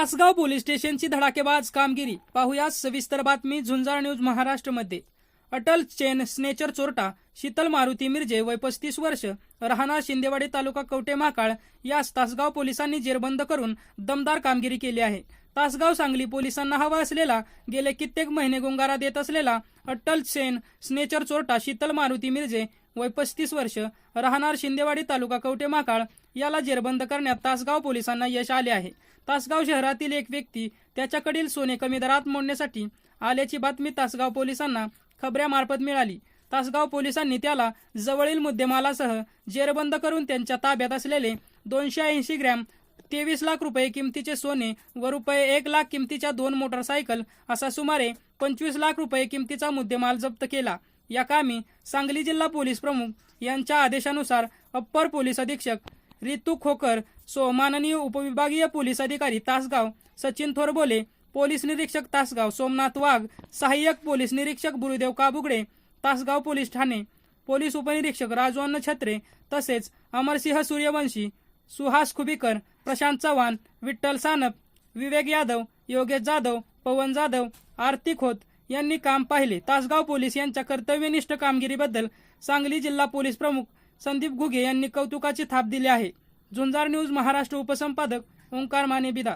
Tasgaon police स्टेशनची धडाकेबाज कामगिरी. पाहूया सविस्तर बातमी झुंजार न्यूज महाराष्ट्रमध्ये. अटल चेन स्नेचर चोरटा शीतल मारुती मिरजे वय पस्तीस वर्ष राहणार शिंदेवाडी तालुका कवटे महाकाळ यास तासगाव पोलिसांनी जेरबंद करून दमदार कामगिरी केली आहे. तासगाव सांगली पोलिसांना हवा असलेला गेले कित्येक महिने गुंगारा देत असलेला अट्टल सेन स्नेचर चोरटा शीतल मारुती मिरजे वय पस्तीस वर्ष राहणार शिंदेवाडी तालुका कवटे माकाळ याला जेरबंद करण्यात तासगाव पोलिसांना यश आले आहे. तासगाव शहरातील एक व्यक्ती त्याच्याकडील सोने कमी दरात मोडण्यासाठी आल्याची बातमी तासगाव पोलिसांना खबऱ्यामार्फत मिळाली. तासगाव पोलिसांनी त्याला जवळील मुद्देमालासह जेरबंद करून त्यांच्या ताब्यात असलेले दोनशे ऐंशी ग्रॅम तेवीस लाख रुपये किमतीचे सोने व रुपये एक लाख किमतीच्या दोन मोटरसायकल असा सुमारे पंचवीस लाख रुपये किमतीचा मुद्देमाल जप्त केला. या कामी सांगली जिल्हा पोलीस प्रमुख यांच्या आदेशानुसार अप्पर पोलीस अधीक्षक रितू खोकर सो माननीय उपविभागीय पोलीस अधिकारी तासगाव सचिन थोरबोले पोलीस निरीक्षक तासगाव सोमनाथ वाघ सहाय्यक पोलीस निरीक्षक गुरुदेव काबुगडे तासगाव पोलीस ठाणे पोलीस उपनिरीक्षक राजू छत्रे तसेच अमरसिंह सूर्यवंशी सुहास खुबीकर प्रशांत चव्हाण विठ्ठल सानप विवेक यादव योगेश जाधव पवन जाधव आरती खोत यांनी काम पाहिले. तासगाव पोलीस यांच्या कर्तव्यनिष्ठ कामगिरीबद्दल सांगली जिल्हा पोलीस प्रमुख संदीप घुगे यांनी कौतुकाची थाप दिली आहे. झुंजार न्यूज महाराष्ट्र उपसंपादक ओंकार माने बिदा.